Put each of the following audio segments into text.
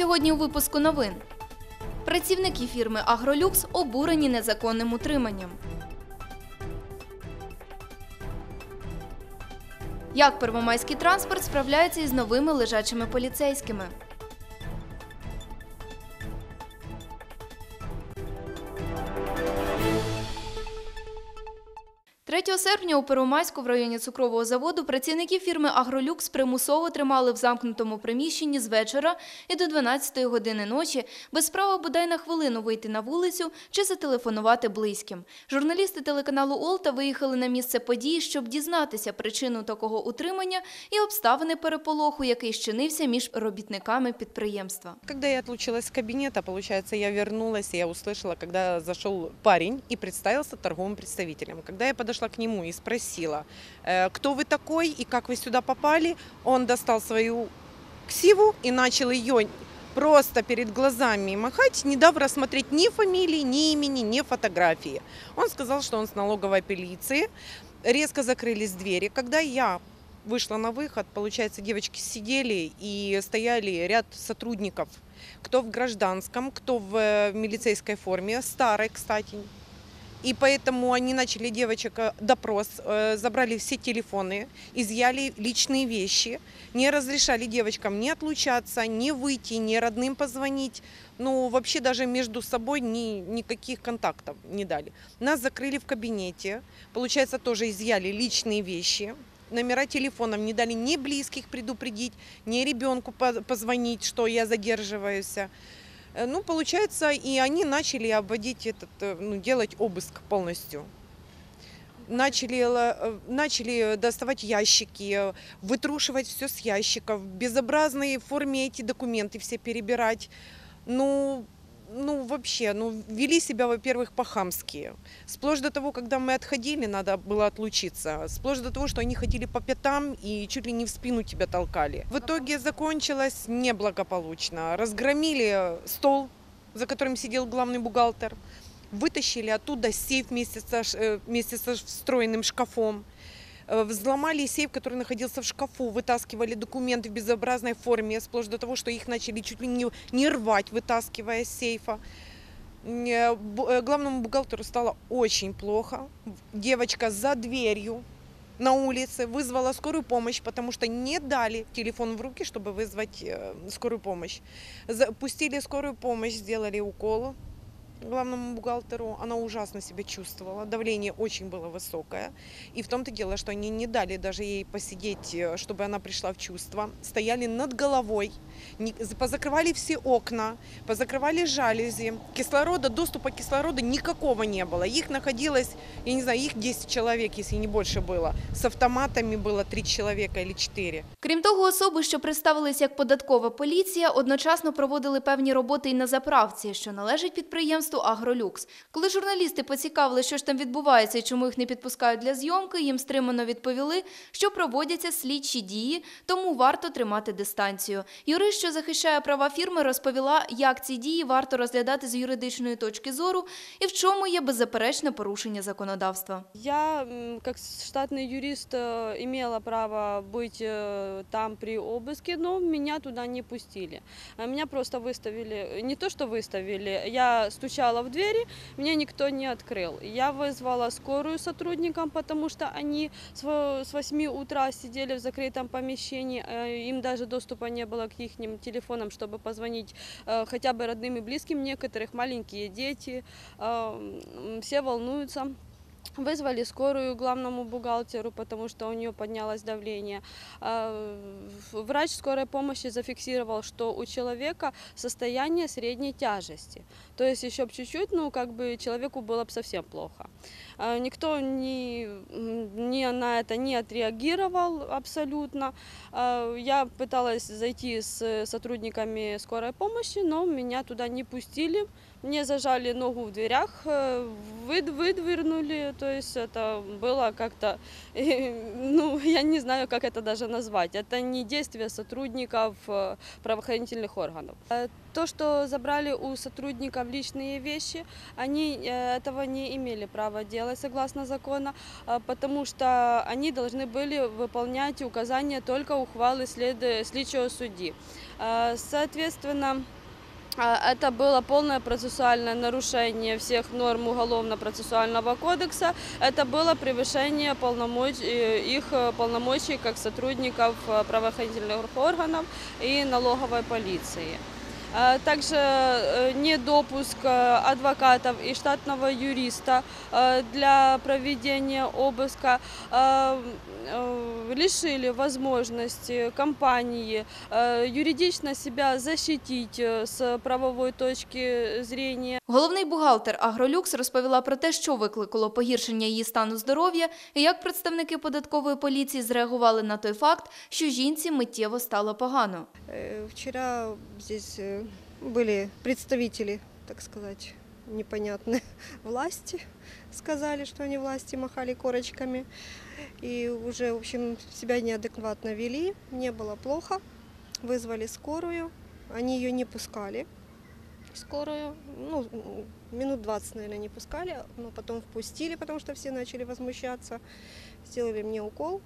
Сьогодні у випуску новин. Працівники фірми Агролюкс обурені незаконним утриманням. Як первомайський транспорт справляється із новими лежачими поліцейськими? Третього серпня у Первомайську в районі цукрового заводу працівники фірми Агролюкс примусово тримали в замкнутому приміщенні з вечора і до 12 години ночі без права бодай на хвилину вийти на вулицю чи зателефонувати близьким. Журналісти телеканалу Олта виїхали на місце події, щоб дізнатися причину такого утримання і обставини переполоху, який щинився між робітниками підприємства. Когда я отлучилась с кабинета, получается, я вернулась, и я услышала, когда зашел парень и представился торговым представителем. Когда я подошла к нему и спросила, э, кто вы такой и как вы сюда попали, он достал свою ксиву и начал ее просто перед глазами махать, не дав рассмотреть ни фамилии, ни имени, ни фотографии. Он сказал, что он с налоговой полиции. Резко закрылись двери. Когда я вышла на выход, получается, девочки сидели и стояли ряд сотрудников, кто в гражданском, кто в э, милицейской форме, старой, кстати. И поэтому они начали девочек э, допрос, э, забрали все телефоны, изъяли личные вещи, не разрешали девочкам ни отлучаться, ни выйти, ни родным позвонить. Ну, вообще даже между собой ни, никаких контактов не дали. Нас закрыли в кабинете, получается, тоже изъяли личные вещи, номера телефонов, не дали ни близких предупредить, ни ребенку по- позвонить, что я задерживаюсь. Э, Ну, получается, и они начали обводить этот, э, ну, делать обыск полностью. Начали, э, начали доставать ящики, э, вытрушивать все с ящиков, в безобразной форме эти документы все перебирать. Ну, ну, вообще, ну, вели себя, во-первых, по-хамски. Сплошь до того, когда мы отходили, надо было отлучиться. Сплошь до того, что они ходили по пятам и чуть ли не в спину тебя толкали. В итоге закончилось неблагополучно. Разгромили стол, за которым сидел главный бухгалтер. Вытащили оттуда сейф вместе со, э, вместе со встроенным шкафом. Э, Взломали сейф, который находился в шкафу, вытаскивали документы в безобразной форме, сплошь до того, что их начали чуть ли не, не рвать, вытаскивая сейфа. Э, э, Главному бухгалтеру стало очень плохо. Девочка за дверью на улице вызвала скорую помощь, потому что не дали телефон в руки, чтобы вызвать скорую помощь. Запустили скорую помощь, сделали укол главному бухгалтеру. Она ужасно себя чувствовала, давление очень было высокое. И в том-то дело, что они не дали даже ей посидеть, э, чтобы она пришла в чувство. Стояли над головой, не- позакрывали все окна, позакрывали жалюзи. Кислорода, доступа кислорода никакого не было. Их находилось, я не знаю, их 10 человек, если не больше было. С автоматами было 3 человека или 4. Крім того, особи, що представились як податкова поліція, одночасно проводили певні роботи і на заправці, що належить підприємству Агролюкс. Коли журналісти поцікавили, що ж там відбувається і чому їх не підпускають для зйомки, їм стримано відповіли, що проводяться слідчі дії, тому варто тримати дистанцію. Юрист, що захищає права фірми, розповіла, як ці дії варто розглядати з юридичної точки зору і в чому є беззаперечне порушення законодавства. Я, м, как штатный юрист, э, имела право быть э, там при обыске, но меня туда не пустили. А Меня просто выставили, не то что выставили, я стучала в двери, меня никто не открыл. Я вызвала скорую сотрудникам, потому что они с во- с 8 утра сидели в закрытом помещении, э, им даже доступа не было к их телефонам, чтобы позвонить э, хотя бы родным и близким, некоторых маленькие дети, э, м, все волнуются. Вызвали скорую главному бухгалтеру, потому что у нее поднялось давление. А, в- Врач скорой помощи зафиксировал, что у человека состояние средней тяжести. То есть еще б чуть-чуть, ну как бы человеку было бы совсем плохо. А, Никто ни, м, ни на это не отреагировал абсолютно. А, Я пыталась зайти с сотрудниками скорой помощи, но меня туда не пустили. Мне зажали ногу в дверях, э, вы- выдвинули, то есть это было как-то, э, ну, я не знаю, как это даже назвать. Это не действие сотрудников э, правоохранительных органов. Э, То, что забрали у сотрудников личные вещи, они э, этого не имели права делать. делать согласно закона, а, потому что они должны были выполнять указания только ухвалы след- слідчого судьи. А, Соответственно, а, это было полное процессуальное нарушение всех норм Уголовно-процессуального кодекса. Это было превышение полномочий, э, их э, полномочий как сотрудников э, правоохранительных органов и налоговой полиции. А Также э, недопуск э, адвокатов и штатного юриста э, для проведения обыска э, э, лишили возможности компании э, юридично себя защитить э, с правовой точки зрения. Головний бухгалтер «Агролюкс» розповіла про те, що викликало погіршення її стану здоров'я і як представники податкової поліції зреагували на той факт, що жінці миттєво стало погано. Э, Вчера здесь э, были представители, так сказать, непонятной власти. Сказали, что они власти махали корочками. И уже, в общем, себя неадекватно вели. Мне было плохо. Вызвали скорую. Они ее не пускали. Скорую. Ну, минут 20, наверное, не пускали. Но потом впустили, потому что все начали возмущаться. Сделали мне укол.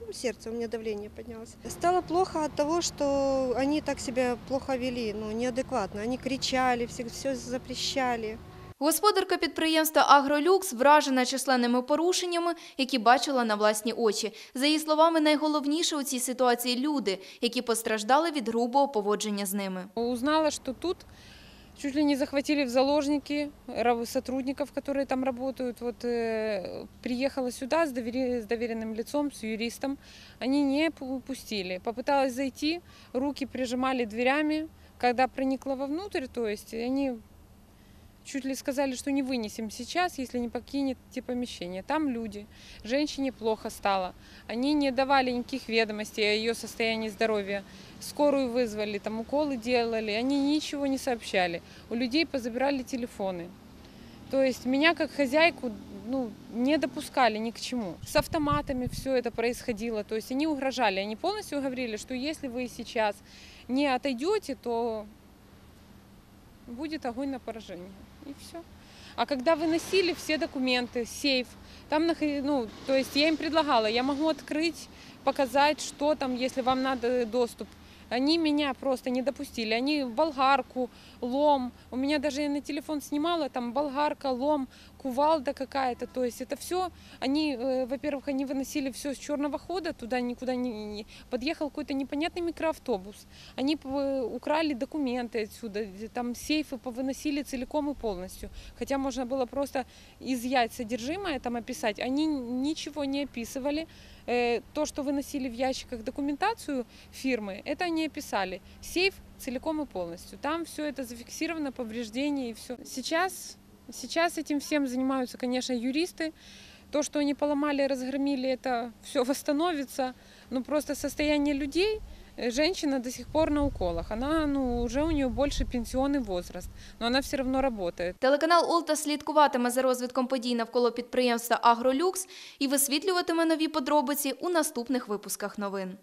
Ну, сердце, у меня давление поднялось. Стало плохо от того, что они так себя плохо вели, ну, неадекватно. Они кричали, все, все запрещали. Господарка підприємства «Агролюкс» вражена численними порушеннями, які бачила на власні очі. За її словами, найголовніше у цій ситуації – люди, які постраждали від грубого поводження з ними. Узнала, что тут чуть ли не захватили в заложники раб- сотрудников, которые там работают. Вот э, приехала сюда с, довери- с доверенным лицом, с юристом. Они не пу- пустили. Попыталась зайти, руки прижимали дверями. Когда проникла вовнутрь, то есть они чуть ли сказали, что не вынесем сейчас, если не покинете помещение. Там люди. Женщине плохо стало. Они не давали никаких ведомостей о ее состоянии здоровья. Скорую вызвали, там уколы делали. Они ничего не сообщали. У людей позабирали телефоны. То есть меня как хозяйку ну, не допускали ни к чему. С автоматами все это происходило. То есть они угрожали. Они полностью говорили, что если вы сейчас не отойдете, то будет огонь на поражение. И все. А когда выносили все документы, сейф, там, нахо- ну, то есть я им предлагала, я могу открыть, показать, что там, если вам надо доступ. Они меня просто не допустили. Они болгарку, лом. У меня даже я на телефон снимала, там болгарка, лом, кувалда какая-то. То есть это все, они, э, во-первых, они выносили все с черного хода, туда никуда не, не- подъехал какой-то непонятный микроавтобус. Они п- украли документы отсюда, там сейфы повыносили целиком и полностью. Хотя можно было просто изъять содержимое, там описать. Они ничего не описывали. Э, То, что выносили в ящиках документацию фирмы, это они описали. Сейф целиком и полностью. Там все это зафиксировано, повреждения и все. Сейчас, сейчас этим всем занимаются, конечно, юристы. То, что они поломали, разгромили, это все восстановится. Но просто состояние людей, э, женщина до сих пор на уколах. Она, ну, уже у нее больше пенсионный возраст, но она все равно работает. Телеканал «Олта» слідкуватиме за розвитком подій навколо підприємства «Агролюкс» і висвітлюватиме нові подробиці у наступних випусках новин.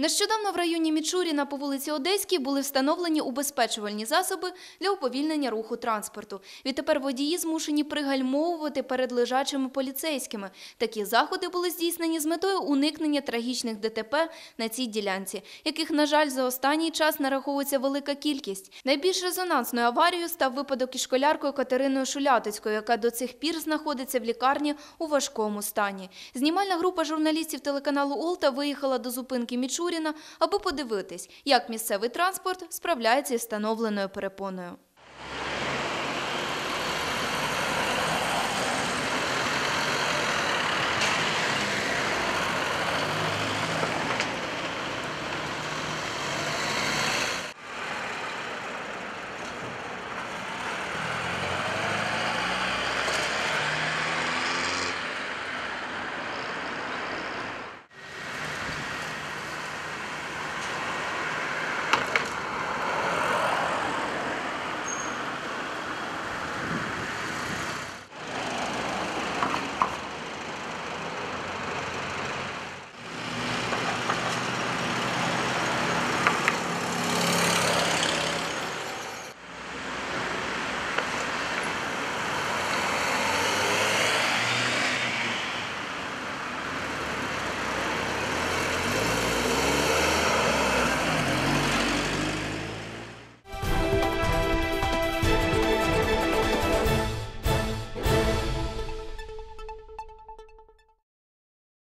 Нещодавно в районі Мічуріна по вулиці Одеській були встановлені убезпечувальні засоби для уповільнення руху транспорту. Відтепер водії змушені пригальмовувати перед лежачими поліцейськими. Такі заходи були здійснені з метою уникнення трагічних ДТП на цій ділянці, яких, на жаль, за останній час нараховується велика кількість. Найбільш резонансною аварією став випадок із школяркою Катериною Шулятицькою, яка до цих пір знаходиться в лікарні у важкому стані. Знімальна група журналістів телеканалу Олта виїхала до зупинки Мічуріна, аби подивитись, як місцевий транспорт справляється із встановленою перепоною.